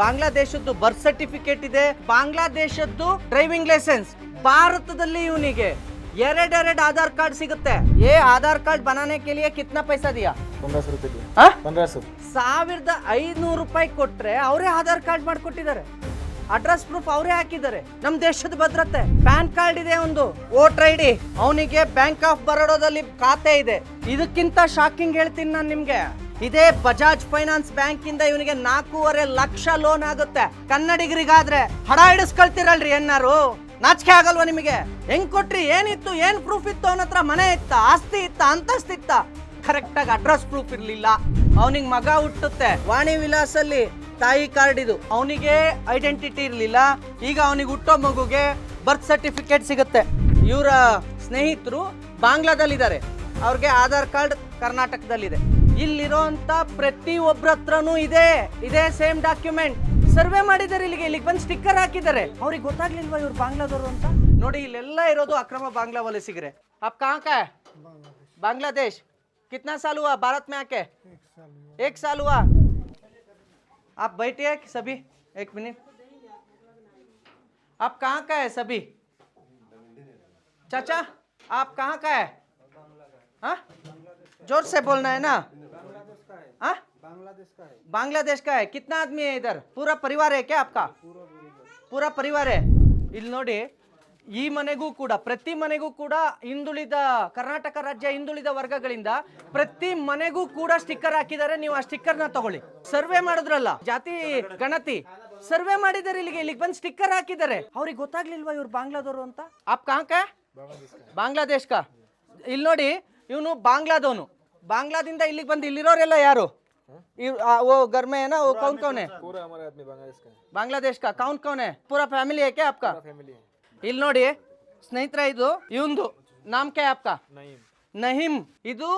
ಬಾಂಗ್ಲಾದೇಶದ್ದು birth certificate ಇದೆ. ಬಾಂಗ್ಲಾದೇಶದ್ದು driving licence ಭಾರತದಲ್ಲಿ ಇವನಿಗೆ ಎರಡೆರಡು ಆಧಾರ್ ಕಾರ್ಡ್ ಸಿಗುತ್ತೆ. ಏ ಆಧಾರ್ ಕಾರ್ಡ್ ಬನಾನೆ ಕೆ ಕಿತ್ನ ಪೈಸಾ ದಿಯಾ ಸಾವಿರದ ಐನೂರು ರೂಪಾಯಿ ಕೊಟ್ರೆ ಅವರೇ ಆಧಾರ್ ಕಾರ್ಡ್ ಮಾಡಿಕೊಟ್ಟಿದ್ದಾರೆ. ಅಡ್ರೆಸ್ ಪ್ರೂಫ್ ಅವರೇ ಹಾಕಿದ್ದಾರೆ. ನಮ್ಮ ದೇಶದ ಭದ್ರತೆ. ಪ್ಯಾನ್ ಕಾರ್ಡ್ ಇದೆ ಒಂದು. Voter I D. ಅವನಿಗೆ ಬ್ಯಾಂಕ್ ಆಫ್ ಬರೋಡಾದಲ್ಲಿ ಖಾತೆ ಇದೆ. ಇದಕ್ಕಿಂತ ಶಾಕಿಂಗ್ ಹೇಳ್ತೀನಿ ನಾನು ನಿಮಗೆ. ಇದೇ ಬಜಾಜ್ ಫೈನಾನ್ಸ್ ಬ್ಯಾಂಕ್ ಇಂದ ಇವನಿಗೆ ನಾಲ್ಕೂವರೆ ಲಕ್ಷ ಲೋನ್ ಆಗುತ್ತೆ. ಕನ್ನಡಿಗರಿಗಾದ್ರೆ ಹಡ ಹಿಡಿಸ್ಕೊಳ್ತಿರಲ್ರಿ ಎನ್ನಾರು ನಾಚಿಕೆ ಆಗಲ್ವಾ ನಿಮಗೆ? ಹೆಂಗ್ ಕೊಟ್ರಿ? ಏನಿತ್ತು? ಏನ್ ಪ್ರೂಫ್ ಇತ್ತು ಅವನ ಮನೆ ಇತ್ತ? ಆಸ್ತಿ ಇತ್ತ? ಅಂತಸ್ತಿತ್ತ ಕರೆಕ್ಟ್ ಆಗಿ ಅಡ್ರೆಸ್ ಪ್ರೂಫ್ ಇರ್ಲಿಲ್ಲ. ಅವನಿಗೆ ಮಗ ಹುಟ್ಟುತ್ತೆ. ವಾಣಿ ವಿಲಾಸಲ್ಲಿ ತಾಯಿ ಕಾರ್ಡ್ ಇದು. ಅವನಿಗೆ ಐಡೆಂಟಿಟಿ ಇರಲಿಲ್ಲ. ಈಗ ಅವನಿಗೆ ಹುಟ್ಟೋ ಮಗುಗೆ ಬರ್ತ್ ಸರ್ಟಿಫಿಕೇಟ್ ಸಿಗುತ್ತೆ. ಇವರ ಸ್ನೇಹಿತರು ಬಾಂಗ್ಲಾದಲ್ಲಿದ್ದಾರೆ. ಅವ್ರಿಗೆ ಆಧಾರ್ ಕಾರ್ಡ್ ಕರ್ನಾಟಕದಲ್ಲಿದೆ. ಇಲ್ಲಿರೋಂಥ ಪ್ರತಿ ಒಬ್ರ ಹತ್ರನೂ ಇದೆ ಇದೇ ಸೇಮ್ ಡಾಕ್ಯುಮೆಂಟ್ ಸರ್ವೆ ಮಾಡಿದ್ದಾರೆ ಇಲ್ಲಿಗೆ ಇಲ್ಲಿಗೆ ಬಂದು ಸ್ಟಿಕ್ಕರ್ ಹಾಕಿದ್ದಾರೆ ಅವ್ರಿಗೆ ಗೊತ್ತಾಗ್ಲಿಲ್ವಾ ಇವ್ರು ಬಾಂಗ್ಲಾದವರು ಅಂತ ನೋಡಿ ಇಲ್ಲೆಲ್ಲ ಇರೋದು ಅಕ್ರಮ ಬಾಂಗ್ಲಾ ವಲಸಿಗರೆ ಅಪ್ ಕಾಕ ಬಾಂಗ್ಲಾದೇಶ್ कितना साल हुआ भारत में आके एक साल हुआ एक साल हुआ आप बैठे सभी एक मिनट आप कहाँ का है सभी चाचा आप कहाँ का है हाँ जोर से बोलना है ना हाँ बांग्लादेश का है कितना आदमी है इधर पूरा परिवार है क्या आपका ಪೂರ ಪರಿವಾರ ಇಲ್ಲಿ ನೋಡಿ ಈ ಮನೆಗೂ ಕೂಡ ಪ್ರತಿ ಮನೆಗೂ ಕೂಡ ಹಿಂದುಳಿದ ಕರ್ನಾಟಕ ರಾಜ್ಯ ಹಿಂದುಳಿದ ವರ್ಗಗಳಿಂದ ಪ್ರತಿ ಮನೆಗೂ ಕೂಡ ಸ್ಟಿಕ್ಕರ್ ಹಾಕಿದ್ದಾರೆ ನೀವು ಆ ಸ್ಟಿಕ್ಕರ್ನ ತಗೊಳ್ಳಿ ಸರ್ವೆ ಮಾಡಿದ್ರಲ್ಲ ಜಾತಿ ಗಣತಿ ಸರ್ವೆ ಮಾಡಿದ್ದಾರೆ ಇಲ್ಲಿಗೆ ಇಲ್ಲಿಗೆ ಬಂದು ಸ್ಟಿಕ್ಕರ್ ಹಾಕಿದ್ದಾರೆ ಅವ್ರಿಗೆ ಗೊತ್ತಾಗ್ಲಿಲ್ವಾ ಇವ್ರು ಬಾಂಗ್ಲಾದವರು ಅಂತ ಆಪ್ ಕಾಂಕ ಬಾಂಗ್ಲಾದೇಶ್ ಕಾ ಇಲ್ಲಿ ನೋಡಿ ಇವನು ಬಾಂಗ್ಲಾದವನು ಬಾಂಗ್ಲಾದಿಂದ ಇಲ್ಲಿಗೆ ಬಂದು ಇಲ್ಲಿರೋರೆಲ್ಲ ಯಾರು ಇವ್- ಆ, ಓ ಗರ್ಮೆ ಏನಾ ಓ ಕೌನ್ ಕೌನ್ है पूरा हमारा आदमी बांग्लादेश का है ಬಾಂಗ್ಲಾದೇಶ್ ಕಾ ಕೌನ್ ಕೌನ್ ಹೈ ಪೂರಾ ಫ್ಯಾಮಿಲಿ ಹೈ ಕ್ಯಾ ಆಪ್ಕಾ फैमिली है ಇಲ್ಲಿ ನೋಡಿ ಸ್ನೇಹಿತರೆ ಇದು ಇವಂದು ನಾಮ್ ಕ್ಯಾ ಆಪ್ಕಾ नहीं ನಹಿಮ್ ಇದು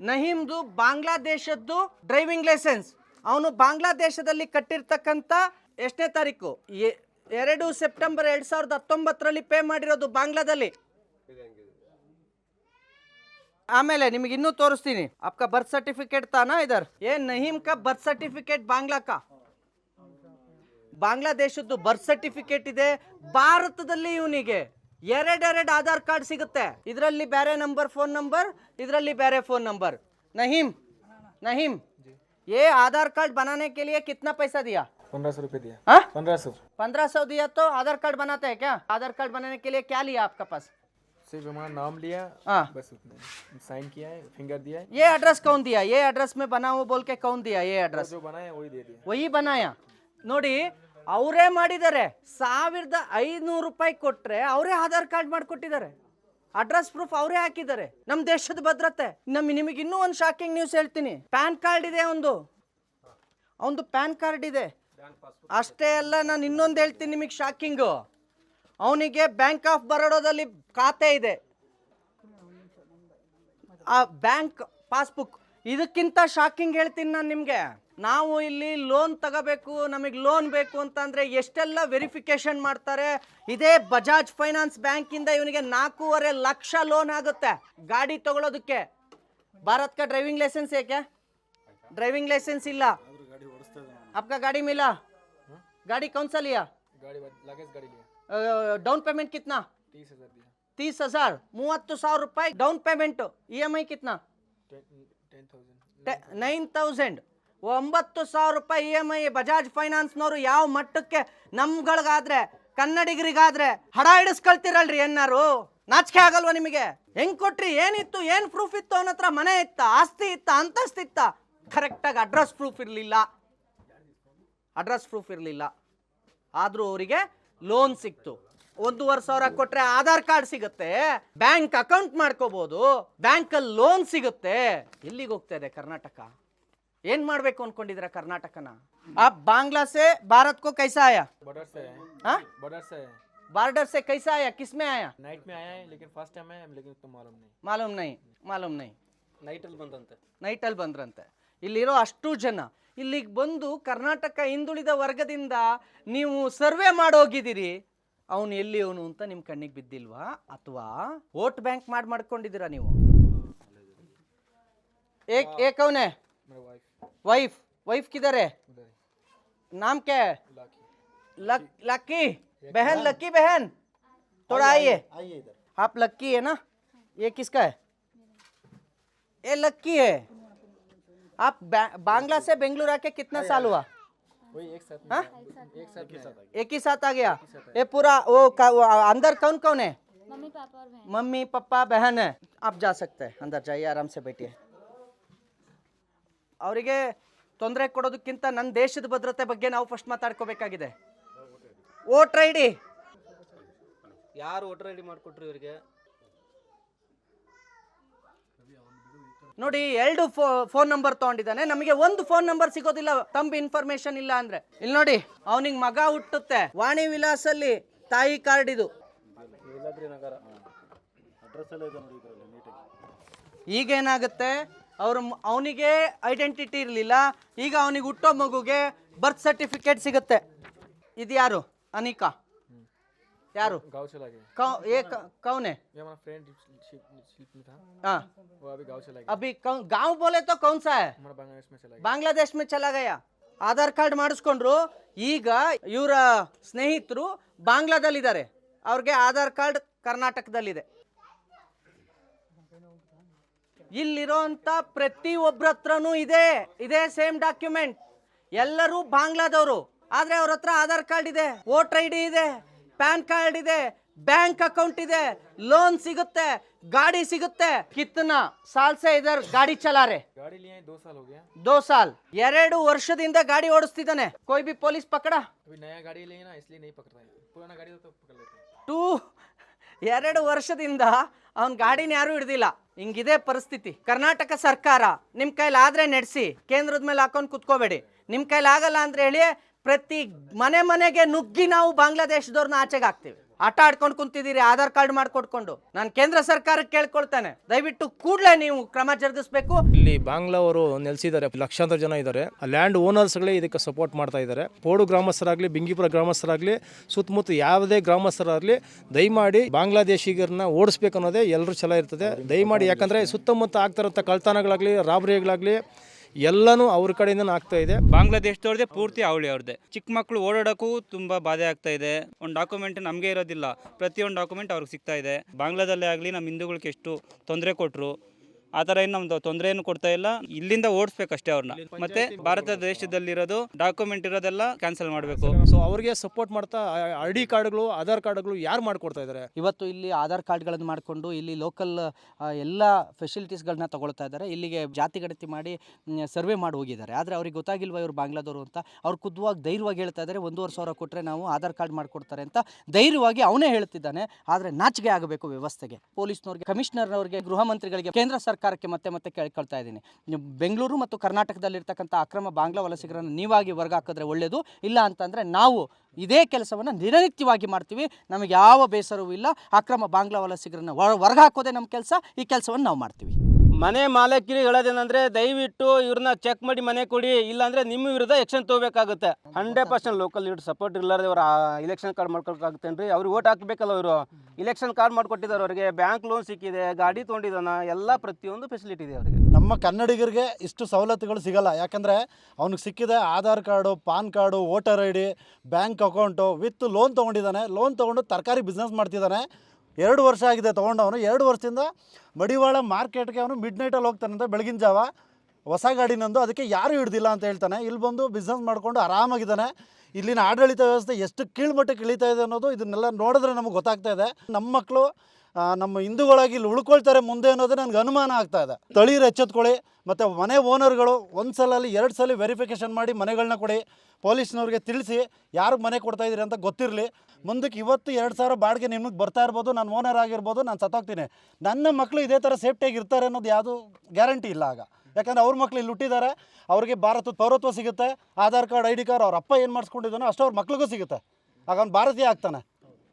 ನಹಿಮ್ದು ಬಾಂಗ್ಲಾದೇಶದ್ದು ಡ್ರೈವಿಂಗ್ ಲೈಸೆನ್ಸ್ ಅವನು ಬಾಂಗ್ಲಾದೇಶದಲ್ಲಿ ಕಟ್ಟಿರ್ತಕ್ಕಂಥ ಎಷ್ಟನೇ ತಾರೀಕು ಎ- ಎರಡು ಸೆಪ್ಟೆಂಬರ್ ಎರಡ್ ಸಾವಿರದ ಹತ್ತೊಂಬತ್ತರಲ್ಲಿ ಪೇ ಮಾಡಿರೋದು ಬಾಂಗ್ಲಾದಲ್ಲಿ ಆಮೇಲೆ ನಿಮಗೆ ಇನ್ನೂ ತೋರಿಸ್ತೀನಿ ಅಪ್ಕ ಬರ್ತ್ ಸರ್ಟಿಫಿಕೇಟ್ ತಾನಾ ಇದರ್ ಏ ನಹೀಮ್ ಕಾ ಬರ್ತ್ ಸರ್ಟಿಫಿಕೇಟ್ ಬಾಂಗ್ಲಾ ಕಾ ಬಾಂಗ್ಲಾದೇಶದ್ದು ಬರ್ತ್ ಸರ್ಟಿಫಿಕೇಟ್ ಇದೆ ಭಾರತದಲ್ಲಿ ಇವನಿಗೆ ಎರಡೆರಡು ಆಧಾರ್ ಕಾರ್ಡ್ ಸಿಗುತ್ತೆ ಇದರಲ್ಲಿ ಬೇರೆ ನಂಬರ್ ಫೋನ್ ನಂಬರ್ ಇದರಲ್ಲಿ ಬೇರೆ ಫೋನ್ ನಂಬರ್ ನಹೀಮ್ ನಹೀಮ್ ये आधार कार्ड बनाने के लिए कितना पैसा दिया पंद्रह सौ रुपये दिया हाँ पंद्रह सौ पंद्रह सौ दिया तो आधार कार्ड बनाते हैं क्या आधार कार्ड बनाने के लिए क्या लिया आपका पास सिर्फ हमारा नाम लिया हाँ बस उतना साइन किया है फिंगर दिया है ये एड्रेस कौन दिया ये एड्रेस में बना हुआ बोल के कौन दिया ये एड्रेस जो बनाया वही दे दिया ವಹಿ ಬನಾಯ ನೋಡಿ ಅವರೇ ಮಾಡಿದ್ದಾರೆ ಸಾವಿರದ ಐನೂರು ರೂಪಾಯಿ ಕೊಟ್ರೆ ಅವರೇ ಆಧಾರ್ ಕಾರ್ಡ್ ಮಾಡಿಕೊಟ್ಟಿದ್ದಾರೆ ಅಡ್ರೆಸ್ ಪ್ರೂಫ್ ಅವರೇ ಹಾಕಿದ್ದಾರೆ ನಮ್ಮ ದೇಶದ ಭದ್ರತೆ ನಮ್ ನಿಮಗೆ ಇನ್ನೂ ಒಂದು ಶಾಕಿಂಗ್ ನ್ಯೂಸ್ ಹೇಳ್ತೀನಿ ಪ್ಯಾನ್ ಕಾರ್ಡ್ ಇದೆ ಒಂದು ಅವನದು ಪ್ಯಾನ್ ಕಾರ್ಡ್ ಇದೆ ಅಷ್ಟೇ ಅಲ್ಲ ನಾನು ಇನ್ನೊಂದು ಹೇಳ್ತೀನಿ ನಿಮಗೆ ಶಾಕಿಂಗು ಅವನಿಗೆ ಬ್ಯಾಂಕ್ ಆಫ್ ಬರೋಡಾದಲ್ಲಿ ಖಾತೆ ಇದೆ ಆ ಬ್ಯಾಂಕ್ ಪಾಸ್ಬುಕ್ ಇದಕ್ಕಿಂತ ಶಾಕಿಂಗ್ ಹೇಳ್ತೀನಿ ನಾನು ನಿಮಗೆ ನಾವು ಇಲ್ಲಿ ಲೋನ್ ತಗೋಬೇಕು ನಮಗೆ ಲೋನ್ ಬೇಕು ಅಂತಂದ್ರೆ ಎಷ್ಟೆಲ್ಲ ವೆರಿಫಿಕೇಶನ್ ಮಾಡ್ತಾರೆ ಇದೇ ಬಜಾಜ್ ಫೈನಾನ್ಸ್ ಬ್ಯಾಂಕಿಂದ ಇವನಿಗೆ ನಾಲ್ಕೂವರೆ ಲಕ್ಷ ಲೋನ್ ಆಗುತ್ತೆ ಗಾಡಿ ತಗೊಳ್ಳೋದಕ್ಕೆ ಭಾರತ್ का ಡ್ರೈವಿಂಗ್ ಲೈಸೆನ್ಸ್ ಏಕೆ ಡ್ರೈವಿಂಗ್ ಲೈಸೆನ್ಸ್ ಇಲ್ಲ आपका गाड़ी मिला गाड़ी कौन सा लिया गाड़ी लगेज गाड़ी लिया डाउन पेमेंट कितना तीस हज़ार दिया तीस हजार ಮೂವತ್ತು ಸಾವಿರ ರೂಪಾಯಿ down payment E M I ಕಿತ್ನಾ ten thousand nine thousand ಒಂಬತ್ತು ಸಾವಿರ ರೂಪಾಯಿ ಇ ಎಮ್ ಐ ಬಜಾಜ್ ಫೈನಾನ್ಸ್ನವರು ಯಾವ ಮಟ್ಟಕ್ಕೆ ನಮ್ಗಳಿಗಾದ್ರೆ ಕನ್ನಡಿಗರಿಗಾದ್ರೆ ಹಡ ಹಿಡಿಸ್ಕೊಳ್ತಿರಲ್ರಿ ಏನಾರು ನಾಚಿಕೆ ಆಗಲ್ವಾ ನಿಮಗೆ ಹೆಂಗ್ ಕೊಟ್ರಿ ಏನಿತ್ತು ಏನ್ ಪ್ರೂಫ್ ಇತ್ತು ಅವನ ಹತ್ರ ಮನೆ ಇತ್ತ ಆಸ್ತಿ ಇತ್ತ ಅಂತಸ್ತಿತ್ತ ಕರೆಕ್ಟಾಗಿ ಅಡ್ರೆಸ್ ಪ್ರೂಫ್ ಇರಲಿಲ್ಲ ಅಡ್ರೆಸ್ ಪ್ರೂಫ್ ಇರಲಿಲ್ಲ ಆದರೂ ಅವರಿಗೆ ಲೋನ್ ಸಿಕ್ತು ಒಂದೂವರೆ ಸಾವಿರ ಕೊಟ್ರೆ ಆಧಾರ್ ಕಾರ್ಡ್ ಸಿಗುತ್ತೆ ಬ್ಯಾಂಕ್ ಅಕೌಂಟ್ ಮಾಡ್ಕೋಬಹುದು ಬ್ಯಾಂಕಲ್ಲಿ ಲೋನ್ ಸಿಗುತ್ತೆ ಎಲ್ಲಿಗೆ ಹೋಗ್ತಾ ಇದೆ ಕರ್ನಾಟಕ ಏನ್ ಮಾಡ್ಬೇಕು ಅನ್ಕೊಂಡಿದ್ರ ಕರ್ನಾಟಕನ ಆ ಬಾಂಗ್ಲಾ ಸೆ ಭಾರತ್ ಕೋ ಕೈಸಾ ಆಯಾ बॉर्डर से है हाँ बॉर्डर से है ಬಾರ್ಡರ್ ಸೆ ಕೈಸಾ ಆಯಾ ಕಿಸ್ಮೆ ಆಯಾ नाइट में आया है लेकिन फर्स्ट टाइम आया लेकिन तो मालूम नहीं ಮಾಲೂಮ್ ನೈ ಮಾಲೂಮ್ ನೈ ನೈಟಲ್ಲಿ ಬಂದಂತೆ ನೈಟಲ್ಲಿ ಬಂದ್ರಂತೆ ಇಲ್ಲಿರೋ ಅಷ್ಟು ಜನ ಇಲ್ಲಿಗೆ ಬಂದು ಕರ್ನಾಟಕ ಹಿಂದುಳಿದ ವರ್ಗದಿಂದ ನೀವು ಸರ್ವೆ ಮಾಡೋಗಿದ್ದೀರಿ ಅವನು ಎಲ್ಲಿ ಅವನು ಅಂತ ನಿಮ್ಮ ಕಣ್ಣಿಗೆ ಬಿದ್ದಿಲ್ವಾ ಅಥವಾ ವೋಟ್ ಬ್ಯಾಂಕ್ ಮಾಡಿ ಮಾಡ್ಕೊಂಡಿದ್ದೀರಾ ನೀವು ಏಕ್ ಏಕ್ ಅವನೇ मेरा वाइफ ವೈಫ್ ವೈಫ್ ಕಿದ್ದಾರೆ उधर है नाम क्या है लक लक्की बहन लक्की बहन थोड़ा आइए आइए इधर आप लक्की है ना ये किसका है ये लक्की है आप बा- बांग्ला से बेंगलुरु आके कितना साल हुआ वही एक साथ हाँ? में एक साथ में एक ही साथ आ गया ये पूरा वो, का, वो अंदर कौन कौन है मम्मी पापा और बहन मम्मी पापा बहन है आप जा सकते हैं अंदर जाइए आराम से बैठिए ಅವರಿಗೆ ತೊಂದರೆ ಕೊಡೋದಕ್ಕಿಂತ ನನ್ನ ದೇಶದ ಭದ್ರತೆ ಬಗ್ಗೆ ನಾವು ಫಸ್ಟ್ ಮಾತಾಡ್ಕೋಬೇಕಾಗಿದೆ ವೋಟರ್ ಐ ಡಿ ಯಾರು ವೋಟರ್ ಐ ಡಿ ಮಾಡಿಕೊಟ್ರು ಇವರಿಗೆ ನೋಡಿ ಎರಡು ಫೋ ಫೋನ್ ನಂಬರ್ ತಗೊಂಡಿದ್ದಾನೆ. ನಮಗೆ ಒಂದು ಫೋನ್ ನಂಬರ್ ಸಿಗೋದಿಲ್ಲ. ತಂಬ್ ಇನ್ಫಾರ್ಮೇಶನ್ ಇಲ್ಲ ಅಂದ್ರೆ. ಇಲ್ಲಿ ನೋಡಿ ಅವನಿಗೆ ಮಗ ಹುಟ್ಟುತ್ತೆ. ವಾಣಿ ವಿಲಾಸಲ್ಲಿ ತಾಯಿ ಕಾರ್ಡ್ ಇದು. ಈಗೇನಾಗುತ್ತೆ? ಅವ್ರ ಅವನಿಗೆ ಐಡೆಂಟಿಟಿ ಇರಲಿಲ್ಲ. ಈಗ ಅವನಿಗೆ ಹುಟ್ಟೋ ಮಗುಗೆ ಬರ್ತ್ ಸರ್ಟಿಫಿಕೇಟ್ ಸಿಗುತ್ತೆ. ಇದು ಯಾರು ಅನಿಕಾ. ಯಾರು गाँव चला गया कौ ये क- कौन है ये हमारा फ्रेंड शिल्प में था हाँ वो अभी गाँव चला गया अभी कौन गांव बोले तो कौन सा है हमारा बांग्लादेश में चला गया ಬಾಂಗ್ಲಾದೇಶ್ में ಚಲಾ ಗಯ ಆಧಾರ್ ಕಾರ್ಡ್ ಮಾಡಿಸ್ಕೊಂಡ್ರು ಈಗ ಇವರ ಸ್ನೇಹಿತರು ಬಾಂಗ್ಲಾದಲ್ಲಿದ್ದಾರೆ ಅವ್ರಿಗೆ ಆಧಾರ್ ಕಾರ್ಡ್ ಕರ್ನಾಟಕದಲ್ಲಿದೆ ಇಲ್ಲಿರೋಂಥ ಪ್ರತಿ ಒಬ್ರ ಹತ್ರನೂ ಇದೆ ಇದೇ ಸೇಮ್ ಡಾಕ್ಯುಮೆಂಟ್ ಎಲ್ಲರೂ ಬಾಂಗ್ಲಾದವರು ಆದ್ರೆ ಅವ್ರ ಹತ್ರ ಆಧಾರ್ ಕಾರ್ಡ್ ಇದೆ ವೋಟರ್ ಐ ಡಿ ಇದೆ ಪ್ಯಾನ್ ಕಾರ್ಡ್ ಇದೆ ಬ್ಯಾಂಕ್ ಅಕೌಂಟ್ ಇದೆ ಲೋನ್ ಸಿಗುತ್ತೆ ಗಾಡಿ ಸಿಗುತ್ತೆ ಕಿತ್ತನ ಸಾಲ್ ಸೆ ಇದರ್ ಗಾಡಿ ಚಲಾರೆ गाड़ी लिए दो साल हो गया दो साल ಎರಡು ವರ್ಷದಿಂದ ಗಾಡಿ ಓಡಿಸ್ತಿದ್ದಾನೆ कोई भी पुलिस पकड़ा अभी नया गाड़ी लिए ना इसलिए नहीं पकड़ रहे हैं पुराना गाड़ी हो तो पकड़ लेते हैं ಟೂ ಎರಡು ವರ್ಷದಿಂದ ಅವನ ಗಾಡಿನ ಯಾರು ಹಿಡ್ದಿಲ್ಲ ಹಿಂಗಿದೆ ಪರಿಸ್ಥಿತಿ ಕರ್ನಾಟಕ ಸರ್ಕಾರ ನಿಮ್ಮ ಕೈಲಿ ಆದ್ರೆ ನಡೆಸಿ ಕೇಂದ್ರದ ಮೇಲೆ ಹಾಕೊಂಡು ಕುತ್ಕೋಬೇಡಿ ನಿಮ್ಮ ಕೈಲಿ ಆಗಲ್ಲ ಅಂದ್ರೆ ಹೇಳಿ ಪ್ರತಿ ಮನೆ ಮನೆಗೆ ನುಗ್ಗಿ ನಾವು ಬಾಂಗ್ಲಾದೇಶದವ್ರನ್ನ ಆಚೆಗೆ ಹಾಕ್ತೀವಿ. ಆಟ ಆಡ್ಕೊಂಡು ಕುಂತಿದ್ದೀರಿ, ಆಧಾರ್ ಕಾರ್ಡ್ ಮಾಡ್ಕೊಟ್ಕೊಂಡು. ನಾನು ಕೇಂದ್ರ ಸರ್ಕಾರಕ್ಕೆ ಕೇಳ್ಕೊಳ್ತೇನೆ. ದಯವಿಟ್ಟು ಕೂಡಲೇ ನೀವು ಕ್ರಮ ಜರುಗಿಸಬೇಕು. ಇಲ್ಲಿ ಬಾಂಗ್ಲಾವರು ನೆಲೆಸಿದ್ದಾರೆ. ಲಕ್ಷಾಂತರ ಜನ ಇದ್ದಾರೆ. ಲ್ಯಾಂಡ್ ಓನರ್ಸ್ಗಳೇ ಇದಕ್ಕೆ ಸಪೋರ್ಟ್ ಮಾಡ್ತಾ ಇದ್ದಾರೆ. ಪೋಡು ಗ್ರಾಮಸ್ಥರಾಗಲಿ, ಬಿಂಗಿಪುರ ಗ್ರಾಮಸ್ಥರಾಗಲಿ, ಸುತ್ತಮುತ್ತ ಯಾವುದೇ ಗ್ರಾಮಸ್ಥರಾಗಲಿ, ದಯಮಾಡಿ ಬಾಂಗ್ಲಾದೇಶಿಗರನ್ನ ಓಡಿಸ್ಬೇಕು ಅನ್ನೋದೇ ಎಲ್ಲರೂ ಛಲ ಇರ್ತದೆ. ದಯಮಾಡಿ ಯಾಕಂದರೆ ಸುತ್ತಮುತ್ತ ಆಗ್ತಿರೋಂಥ ಕಳ್ತನಗಳಾಗಲಿ, ರಾಬರಿಗಳಾಗಲಿ ಎಲ್ಲನೂ ಅವ್ರ ಕಡೆಯಿಂದ ಆಗ್ತಾ ಇದೆ. ಬಾಂಗ್ಲಾದೇಶದವ್ರದೇ ಪೂರ್ತಿ ಅವಳಿ ಅವ್ರದ್ದೇ ಚಿಕ್ಕ ಮಕ್ಕಳು ಓಡಾಡೋಕ್ಕೂ ತುಂಬ ಬಾಧೆ ಆಗ್ತಾ ಇದೆ. ಒಂದು ಡಾಕ್ಯುಮೆಂಟ್ ನಮಗೆ ಇರೋದಿಲ್ಲ. ಪ್ರತಿಯೊಂದು ಡಾಕ್ಯುಮೆಂಟ್ ಅವ್ರಿಗೆ ಸಿಗ್ತಾ ಇದೆ. ಬಾಂಗ್ಲಾದಲ್ಲೇ ಆಗಲಿ ನಮ್ಮ ಹಿಂದೂಗಳಿಗೆ ಎಷ್ಟು ತೊಂದರೆ ಕೊಟ್ಟರು ಆ ಥರ ಏನು ನಮ್ದು ತೊಂದರೆ ಏನು ಕೊಡ್ತಾ ಇಲ್ಲ. ಇಲ್ಲಿಂದ ಓಡಿಸ್ಬೇಕಷ್ಟೇ ಅವ್ರನ್ನ. ಮತ್ತೆ ಭಾರತ ದೇಶದಲ್ಲಿರೋದು ಡಾಕ್ಯುಮೆಂಟ್ ಇರೋದೆಲ್ಲ ಕ್ಯಾನ್ಸಲ್ ಮಾಡಬೇಕು. ಸೊ ಅವ್ರಿಗೆ ಸಪೋರ್ಟ್ ಮಾಡ್ತಾ ಐ ಡಿ ಕಾರ್ಡ್ಗಳು ಆಧಾರ್ ಕಾರ್ಡ್ಗಳು ಯಾರು ಮಾಡ್ಕೊಡ್ತಾ ಇದ್ದಾರೆ ಇವತ್ತು ಇಲ್ಲಿ ಆಧಾರ್ ಕಾರ್ಡ್ಗಳನ್ನು ಮಾಡಿಕೊಂಡು ಇಲ್ಲಿ ಲೋಕಲ್ ಎಲ್ಲ ಫೆಸಿಲಿಟೀಸ್ಗಳನ್ನ ತಗೊಳ್ತಾ ಇದ್ದಾರೆ ಇಲ್ಲಿಗೆ ಜಾತಿ ಗಣತಿ ಮಾಡಿ ಸರ್ವೆ ಮಾಡಿ ಹೋಗಿದ್ದಾರೆ. ಆದರೆ ಅವ್ರಿಗೆ ಗೊತ್ತಾಗಿಲ್ವ ಇವರು ಬಾಂಗ್ಲಾದವರು ಅಂತ? ಅವ್ರು ಖುದ್ವಾಗಿ ಧೈರ್ಯವಾಗಿ ಹೇಳ್ತಾ ಇದ್ದಾರೆ ಒಂದೂವರೆ ಸಾವಿರ ಕೊಟ್ಟರೆ ನಾವು ಆಧಾರ್ ಕಾರ್ಡ್ ಮಾಡಿಕೊಡ್ತಾರೆ ಅಂತ ಧೈರ್ಯವಾಗಿ ಅವನೇ ಹೇಳ್ತಿದ್ದಾನೆ. ಆದರೆ ನಾಚಿಕೆ ಆಗಬೇಕು ವ್ಯವಸ್ಥೆಗೆ. ಪೊಲೀಸ್ನವ್ರಿಗೆ ಕಮಿಷನರ್ನವ್ರಿಗೆ ಗೃಹ ಮಂತ್ರಿಗಳಿಗೆ ಕೇಂದ್ರ ಸರ್ಕಾರಕ್ಕೆ ಮತ್ತೆ ಮತ್ತೆ ಕೇಳ್ಕೊಳ್ತಾ ಇದ್ದೀನಿ. ಬೆಂಗಳೂರು ಮತ್ತು ಕರ್ನಾಟಕದಲ್ಲಿರ್ತಕ್ಕಂಥ ಅಕ್ರಮ ಬಾಂಗ್ಲಾ ವಲಸಿಗರನ್ನು ನೀವಾಗಿ ವರ್ಗ ಹಾಕಿದ್ರೆ ಒಳ್ಳೆಯದು ಇಲ್ಲ ಅಂತಂದರೆ ನಾವು ಇದೇ ಕೆಲಸವನ್ನು ನಿರನಿತ್ಯವಾಗಿ ಮಾಡ್ತೀವಿ. ನಮಗೆ ಯಾವ ಬೇಸರವೂ ಇಲ್ಲ. ಅಕ್ರಮ ಬಾಂಗ್ಲಾ ವಲಸಿಗರನ್ನು ವರ್ಗ ಹಾಕೋದೇ ನಮ್ಮ ಕೆಲಸ. ಈ ಕೆಲಸವನ್ನು ನಾವು ಮಾಡ್ತೀವಿ. ಮನೆ ಮಾಲಕರಿಗೆ ಹೇಳೋದೇನಂದ್ರೆ ದಯವಿಟ್ಟು ಇವ್ರನ್ನ ಚೆಕ್ ಮಾಡಿ ಮನೆ ಕೊಡಿ, ಇಲ್ಲಾಂದ್ರೆ ನಿಮ್ಮ ವಿರುದ್ಧ action ತಗೋಬೇಕಾಗುತ್ತೆ. Hundred percent local leader support ಇರ್ಲಾರ್ದೆ ಅವ್ರ ಇಲೆಕ್ಷನ್ ಕಾರ್ಡ್ ಮಾಡ್ಕೊಳಕ್ಕಾಗುತ್ತೇನ್ರಿ ಅವ್ರಿಗೆ ಓಟ್ ಹಾಕ್ಬೇಕಲ್ಲ ಅವರು ಇಲೆಕ್ಷನ್ ಕಾರ್ಡ್ ಮಾಡ್ಕೊಟ್ಟಿದ್ದಾರೆ ಅವರಿಗೆ. ಬ್ಯಾಂಕ್ ಲೋನ್ ಸಿಕ್ಕಿದೆ, ಗಾಡಿ ತೊಗೊಂಡಿದ್ದಾನ, ಎಲ್ಲ ಪ್ರತಿಯೊಂದು ಫೆಸಿಲಿಟಿ ಇದೆ ಅವರಿಗೆ. ನಮ್ಮ ಕನ್ನಡಿಗರಿಗೆ ಇಷ್ಟು ಸವಲತ್ತುಗಳು ಸಿಗಲ್ಲ. ಯಾಕಂದರೆ ಅವ್ನಿಗೆ ಸಿಕ್ಕಿದೆ Aadhaar card, PAN card, voter I D bank account with loan ತೊಗೊಂಡಿದ್ದಾನೆ. Loan ತೊಗೊಂಡು ತರಕಾರಿ ಬಿಸ್ನೆಸ್ ಮಾಡ್ತಿದ್ದಾನೆ. ಎರಡು ವರ್ಷ ಆಗಿದೆ ತೊಗೊಂಡವನು. ಎರಡು ವರ್ಷದಿಂದ ಮಡಿವಾಳ ಮಾರ್ಕೆಟ್ಗೆ ಅವನು ಮಿಡ್ ನೈಟಲ್ಲಿ ಹೋಗ್ತಾನಂತ, ಬೆಳಗಿನ ಜಾವ. ಹೊಸ ಗಾಡಿನಂದು ಅದಕ್ಕೆ ಯಾರೂ ಹಿಡ್ದಿಲ್ಲ ಅಂತ ಹೇಳ್ತಾನೆ. ಇಲ್ಲಿ ಬಂದು ಬಿಸ್ನೆಸ್ ಮಾಡಿಕೊಂಡು ಆರಾಮಾಗಿದ್ದಾನೆ. ಇಲ್ಲಿನ ಆಡಳಿತ ವ್ಯವಸ್ಥೆ ಎಷ್ಟು ಕೀಳ್ಮಟ್ಟಕ್ಕೆ ಇಳಿತಾ ಇದೆ ಅನ್ನೋದು ಇದನ್ನೆಲ್ಲ ನೋಡಿದ್ರೆ ನಮಗೆ ಗೊತ್ತಾಗ್ತಾ ಇದೆ. ನಮ್ಮ ಮಕ್ಕಳು ನಮ್ಮ ಹಿಂದೂಗಳಾಗಿ ಇಲ್ಲಿ ಉಳ್ಕೊಳ್ತಾರೆ ಮುಂದೆ ಅನ್ನೋದು ನನಗೆ ಅನುಮಾನ ಆಗ್ತಾ ಇದೆ. ತಳೀರು ಎಚ್ಚೆತ್ಕೊಳ್ಳಿ ಮತ್ತು ಮನೆ ಓನರ್ಗಳು ಒಂದು ಸಲ ಅಲ್ಲಿ ಎರಡು ಸಲ ವೆರಿಫಿಕೇಷನ್ ಮಾಡಿ ಮನೆಗಳನ್ನ ಕೊಡಿ, ಪೊಲೀಸ್ನವ್ರಿಗೆ ತಿಳಿಸಿ ಯಾರಿಗೆ ಮನೆ ಕೊಡ್ತಾ ಇದ್ದೀರಿ ಅಂತ ಗೊತ್ತಿರಲಿ. ಮುಂದಕ್ಕೆ ಇವತ್ತು ಎರಡು ಸಾವಿರ ಬಾಡಿಗೆ ನಿಮಗೆ ಬರ್ತಾ ಇರ್ಬೋದು, ನಾನು ಓನರ್ ಆಗಿರ್ಬೋದು, ನಾನು ಸತ್ತೋಗ್ತೀನಿ. ನನ್ನ ಮಕ್ಕಳು ಇದೇ ಥರ ಸೇಫ್ಟಿಯಾಗಿ ಇರ್ತಾರೆ ಅನ್ನೋದು ಯಾವುದು ಗ್ಯಾರಂಟಿ ಇಲ್ಲ ಆಗ. ಯಾಕಂದರೆ ಅವ್ರ ಮಕ್ಳು ಇಲ್ಲಿ ಹುಟ್ಟಿದ್ದಾರೆ, ಅವ್ರಿಗೆ ಭಾರತದ ಪೌರತ್ವ ಸಿಗುತ್ತೆ, Aadhaar card, I D card ಅವ್ರ ಅಪ್ಪ ಏನು ಮಾಡಿಸ್ಕೊಂಡಿದ್ದಾನೋ ಅಷ್ಟು ಅವ್ರ ಮಕ್ಳಿಗೂ ಸಿಗುತ್ತೆ. ಆಗ ಅವ್ನು ಭಾರತೀಯ ಆಗ್ತಾನೆ.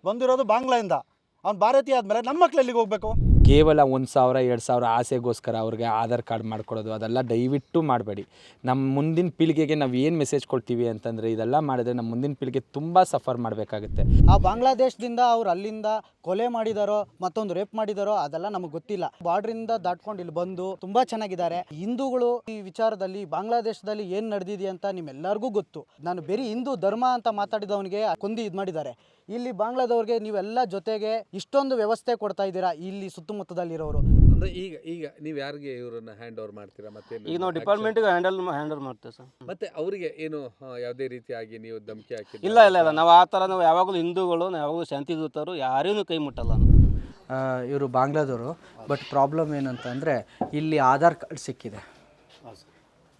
ಬಂದಿರೋದು ಬಾಂಗ್ಲಾಯಿಂದ. ಅವ್ನು ಭಾರತೀಯ ಆದಮೇಲೆ ನಮ್ಮ ಮಕ್ಳು ಎಲ್ಲಿಗೆ ಹೋಗಬೇಕು? ಕೇವಲ ಒಂದು ಸಾವಿರ ಎರಡು ಸಾವಿರ ಆಸೆಗೋಸ್ಕರ ಅವ್ರಿಗೆ ಆಧಾರ್ ಕಾರ್ಡ್ ಮಾಡ್ಕೊಡೋದು ಅದೆಲ್ಲ ದಯವಿಟ್ಟು ಮಾಡಬೇಡಿ. ನಮ್ಮ ಮುಂದಿನ ಪೀಳಿಗೆಗೆ ನಾವು ಏನು ಮೆಸೇಜ್ ಕೊಡ್ತೀವಿ ಅಂತಂದರೆ ಇದೆಲ್ಲ ಮಾಡಿದ್ರೆ ನಮ್ಮ ಮುಂದಿನ ಪೀಳಿಗೆ ತುಂಬ ಸಫರ್ ಮಾಡಬೇಕಾಗುತ್ತೆ. ಆ ಬಾಂಗ್ಲಾದೇಶದಿಂದ ಅವ್ರು ಅಲ್ಲಿಂದ ಕೊಲೆ ಮಾಡಿದಾರೋ ಮತ್ತೊಂದು ರೇಪ್ ಮಾಡಿದಾರೋ ಅದೆಲ್ಲ ನಮಗೆ ಗೊತ್ತಿಲ್ಲ. ಬಾರ್ಡ್ರಿಂದ ದಾಟ್ಕೊಂಡು ಇಲ್ಲಿ ಬಂದು ತುಂಬ ಚೆನ್ನಾಗಿದ್ದಾರೆ. ಹಿಂದೂಗಳು ಈ ವಿಚಾರದಲ್ಲಿ ಬಾಂಗ್ಲಾದೇಶದಲ್ಲಿ ಏನು ನಡೆದಿದೆ ಅಂತ ನಿಮ್ಮೆಲ್ಲರಿಗೂ ಗೊತ್ತು. ನಾನು ಬೇರೆ ಹಿಂದೂ ಧರ್ಮ ಅಂತ ಮಾತಾಡಿದವನಿಗೆ ಕೊಂದಿ ಇದು ಮಾಡಿದ್ದಾರೆ. ಇಲ್ಲಿ ಬಾಂಗ್ಲಾದವ್ರಿಗೆ ನೀವೆಲ್ಲ ಜೊತೆಗೆ ಇಷ್ಟೊಂದು ವ್ಯವಸ್ಥೆ ಕೊಡ್ತಾ ಇದ್ದೀರಾ ಇಲ್ಲಿ ಸುತ್ತಮುತ್ತದಲ್ಲಿರೋರು? ಅಂದ್ರೆ ಈಗ ಈಗ ನೀವು ಯಾರಿಗೆ ಇವರನ್ನ ಹ್ಯಾಂಡ್ ಓವರ್ ಮಾಡ್ತೀರಾ? ಮತ್ತೆ ಈಗ ನಾವು ಡಿಪಾರ್ಟ್ಮೆಂಟ್ಗೆ ಹ್ಯಾಂಡಲ್ ಹ್ಯಾಂಡಲ್ ಮಾಡ್ತೇವೆ ಸರ್. ಮತ್ತೆ ಅವರಿಗೆ ಏನು ಆ, ಯಾವುದೇ ರೀತಿಯಾಗಿ ನೀವು ಧಮಕಿ ಹಾಕಿ ಇಲ್ಲ ಇಲ್ಲ ಇಲ್ಲ. ನಾವು ಆ ಥರ ನಾವು ಯಾವಾಗಲೂ ಹಿಂದೂಗಳು ನಾವು ಯಾವಾಗಲೂ ಶಾಂತಿ ದೂತರು ಯಾರೇನು ಕೈ ಮುಟ್ಟಲ್ಲ ನಾವು. ಇವರು ಬಾಂಗ್ಲಾದವರು. ಬಟ್ ಪ್ರಾಬ್ಲಮ್ ಏನಂತಂದರೆ ಇಲ್ಲಿ ಆಧಾರ್ ಕಾರ್ಡ್ ಸಿಕ್ಕಿದೆ.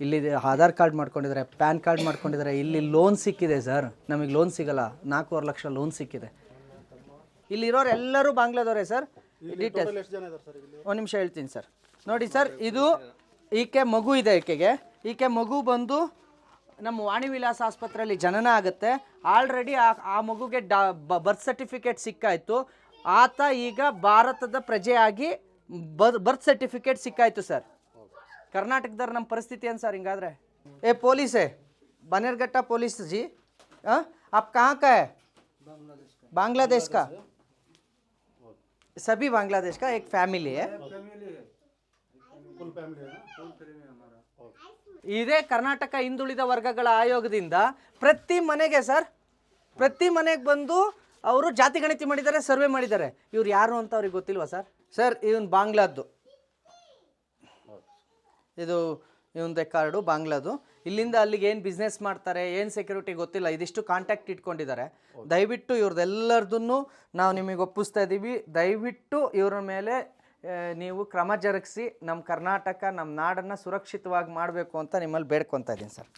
ಇಲ್ಲಿ ಆಧಾರ್ ಕಾರ್ಡ್ ಮಾಡ್ಕೊಂಡಿದ್ದಾರೆ ಪ್ಯಾನ್ ಕಾರ್ಡ್ ಮಾಡ್ಕೊಂಡಿದ್ದಾರೆ ಇಲ್ಲಿ ಲೋನ್ ಸಿಕ್ಕಿದೆ ಸರ್. ನಮಗೆ ಲೋನ್ ಸಿಗಲ್ಲ. ನಾಲ್ಕೂವರೆ ಲಕ್ಷ ಲೋನ್ ಸಿಕ್ಕಿದೆ. ಇಲ್ಲಿರೋರು ಎಲ್ಲರೂ ಬಾಂಗ್ಲಾದವರೇ ಸರ್? ಡೀಟೇಲ್ಸ್ ಒಂದು ನಿಮಿಷ ಹೇಳ್ತೀನಿ ಸರ್. ನೋಡಿ ಸರ್ ಇದು ಈಕೆ ಮಗು ಇದೆ ಈಕೆಗೆ. ಈಕೆ ಮಗು ಬಂದು ನಮ್ಮ ವಾಣಿ ವಿಲಾಸ ಆಸ್ಪತ್ರೆಯಲ್ಲಿ ಜನನ ಆಗುತ್ತೆ. ಆಲ್ರೆಡಿ ಆ ಆ ಮಗುಗೆ ಡಾ ಬರ್ತ್ ಸರ್ಟಿಫಿಕೇಟ್ ಸಿಕ್ಕಾಯಿತು. ಆತ ಈಗ ಭಾರತದ ಪ್ರಜೆಯಾಗಿ ಬರ್ ಬರ್ತ್ ಸರ್ಟಿಫಿಕೇಟ್ ಸಿಕ್ಕಾಯಿತು ಸರ್. ಕರ್ನಾಟಕದವ್ರ ನಮ್ಮ ಪರಿಸ್ಥಿತಿ ಏನು ಸರ್ ಹಿಂಗಾದ್ರೆ ಏ ಪೊಲೀಸ್ है बनेरघट्टा पुलिस जी हाँ आप कहाँ का है बांग्लादेश का सभी बांग्लादेश का एक फैमिली है ಇದೇ ಕರ್ನಾಟಕ ಹಿಂದುಳಿದ ವರ್ಗಗಳ ಆಯೋಗದಿಂದ ಪ್ರತಿ ಮನೆಗೆ ಸರ್ ಪ್ರತಿ ಮನೆಗೆ ಬಂದು ಅವರು ಜಾತಿ ಗಣತಿ ಮಾಡಿದ್ದಾರೆ ಸರ್ವೆ ಮಾಡಿದ್ದಾರೆ ಇವ್ರು ಯಾರು ಅಂತ ಅವ್ರಿಗೆ ಗೊತ್ತಿಲ್ವಾ ಸರ್ ಸರ್ ಇವನ್ ಬಾಂಗ್ಲಾದ್ದು ಇದು ಇವನ್ ಕಾರ್ಡು ಬಾಂಗ್ಲಾದು. ಇಲ್ಲಿಂದ ಅಲ್ಲಿಗೆ ಏನು ಬಿಸ್ನೆಸ್ ಮಾಡ್ತಾರೆ ಏನು ಸೆಕ್ಯೂರಿಟಿ ಗೊತ್ತಿಲ್ಲ ಇದಿಷ್ಟು ಕಾಂಟ್ಯಾಕ್ಟ್ ಇಟ್ಕೊಂಡಿದ್ದಾರೆ. ದಯವಿಟ್ಟು ಇವ್ರದ್ದೆಲ್ಲರದನ್ನು ನಾವು ನಿಮಗೆ ಒಪ್ಪಿಸ್ತಾ ಇದ್ದೀವಿ ದಯವಿಟ್ಟು ಇವ್ರ ಮೇಲೆ ನೀವು ಕ್ರಮ ಜರುಗಿಸಿ ನಮ್ಮ ಕರ್ನಾಟಕ ನಮ್ಮ ನಾಡನ್ನು ಸುರಕ್ಷಿತವಾಗಿ ಮಾಡಬೇಕು ಅಂತ ನಿಮ್ಮಲ್ಲಿ ಬೇಡ್ಕೊತಾ ಇದ್ದೀನಿ ಸರ್.